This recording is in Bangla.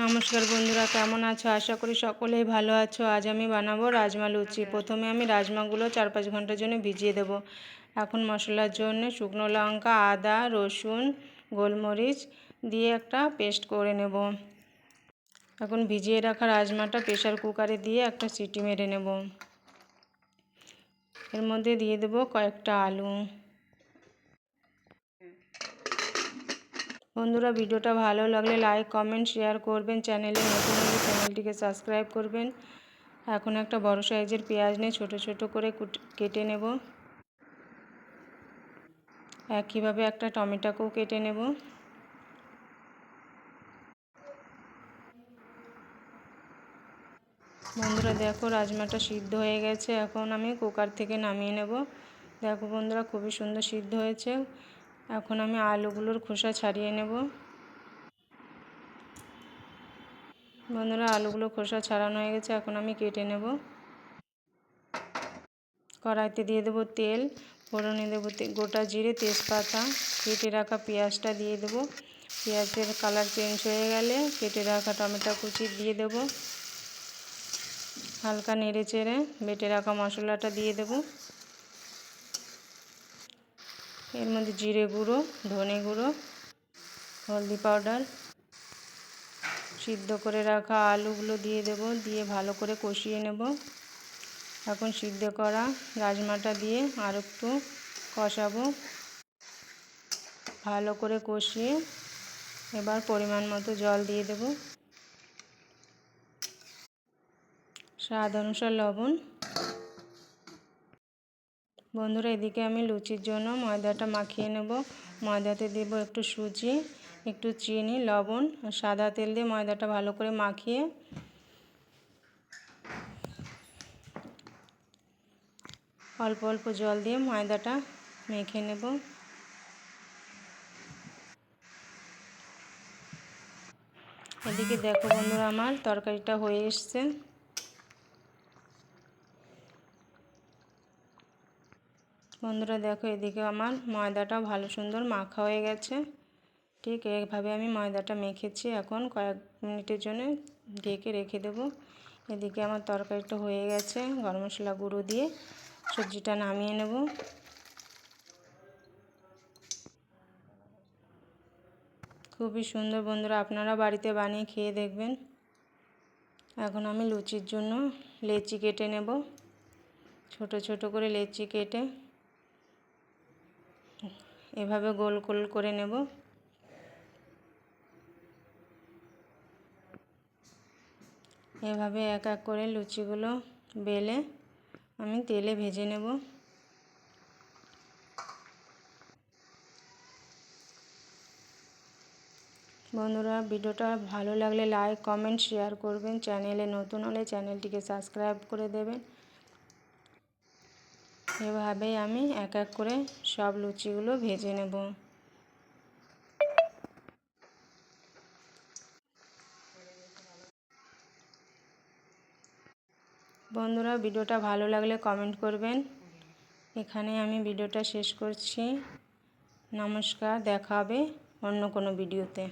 নমস্কার বন্ধুরা, কেমন আছো? আশা করি সকলেই ভালো আছো। আজ আমি বানাবো রাজমা লুচি। প্রথমে আমি রাজমাগুলো চার পাঁচ ঘণ্টার জন্য ভিজিয়ে দেব। এখন মশলার জন্য শুকনো লঙ্কা, আদা, রসুন, গোলমরিচ দিয়ে একটা পেস্ট করে নেব। এখন ভিজিয়ে রাখা রাজমাটা প্রেশার কুকারে দিয়ে একটা সিটি মেরে নেব। এর মধ্যে দিয়ে দেবো কয়েকটা আলু। বন্ধুরা ভিডিওটা ভালো লাগলে লাইক কমেন্ট শেয়ার করবেন। চ্যানেলে নতুন হলে চ্যানেলটিকে সাবস্ক্রাইব করবেন। এখন একটা বড় সাইজের পেঁয়াজ নিয়ে ছোট ছোট করে কেটে নেব। একইভাবে একটা টমেটোকেও কেটে নেব। বন্ধুরা দেখো রাজমাটা সিদ্ধ হয়ে গেছে। এখন আমি কুকার থেকে নামিয়ে নেব। দেখো বন্ধুরা খুবই সুন্দর সিদ্ধ হয়েছে। এখন আমি আলুগুলোর খোসা ছাড়িয়ে নেব। বন্ধুরা, আলুগুলো খোসা ছাড়ানো হয়ে গেছে, এখন আমি কেটে নেব। কড়াইতে দিয়ে দেবো তেল, ফোড়নে দেবো গোটা জিরে, তেজপাতা, কেটে রাখা পেঁয়াজটা দিয়ে দেবো। পেঁয়াজের কালার চেঞ্জ হয়ে গেলে কেটে রাখা টমেটো কুচি দিয়ে দেবো। হালকা নেড়ে চেড়ে বেটে রাখা মশলাটা দিয়ে দেবো। এর মধ্যে জিরে গুঁড়ো, ধনে গুঁড়ো, হলদি পাউডার। সিদ্ধ করে রাখা আলুগুলো দিয়ে দেব, দিয়ে ভালো করে কষিয়ে নেব। এখন সিদ্ধ করা রাজমাটা দিয়ে আর একটু কষাবো। ভালো করে কষিয়ে এবার পরিমাণ মতো জল দিয়ে দেব। স্বাদ অনুসার লবণ। বন্ধুরা, এদিকে আমি লুচির জন্য ময়দাটা মাখিয়ে নেব। ময়দাতে দেব একটু সুজি, একটু চিনি, লবণ সাদা তেল দিয়ে ময়দাটা ভালো করে মাখিয়ে অল্প অল্প জল দিয়ে ময়দাটা মেখে নেব। এদিকে দেখো বন্ধুরা, আমার তরকারিটা হয়ে এসছে। বন্ধুরা দেখো এদিকে আমার ময়দাটা ভালো সুন্দর মাখা হয়ে গেছে। ঠিক এইভাবে আমি ময়দাটা মেখেছি। এখন কয়েক মিনিটের জন্য ঢেকে রেখে দেব। এদিকে আমার তরকারিটা হয়ে গেছে। গরম মশলা গুঁড়ো দিয়ে সবজিটা নামিয়ে নেব। খুবই সুন্দর বন্ধুরা, আপনারা বাড়িতে বানিয়ে খেয়ে দেখবেন। এখন আমি লুচির জন্য লেচি কেটে নেব। ছোট ছোট করে লেচি কেটে এভাবে গোল গোল করে নেব। এভাবে এক এক করে লুচিগুলো বেলে আমি তেলে ভেজে নেব। বন্ধুরা, ভিডিওটা ভালো লাগলে লাইক, কমেন্ট, শেয়ার করবেন। চ্যানেলে নতুন হলে চ্যানেলটিকে সাবস্ক্রাইব করে দেবেন। এভাবেই আমি এক এক করে সব লুচিগুলো ভেজে নেব। বন্ধুরা, ভিডিওটা ভালো লাগলে কমেন্ট করবেন। এখানে আমি ভিডিওটা শেষ করছি। নমস্কার, দেখা হবে অন্য কোনো ভিডিওতে।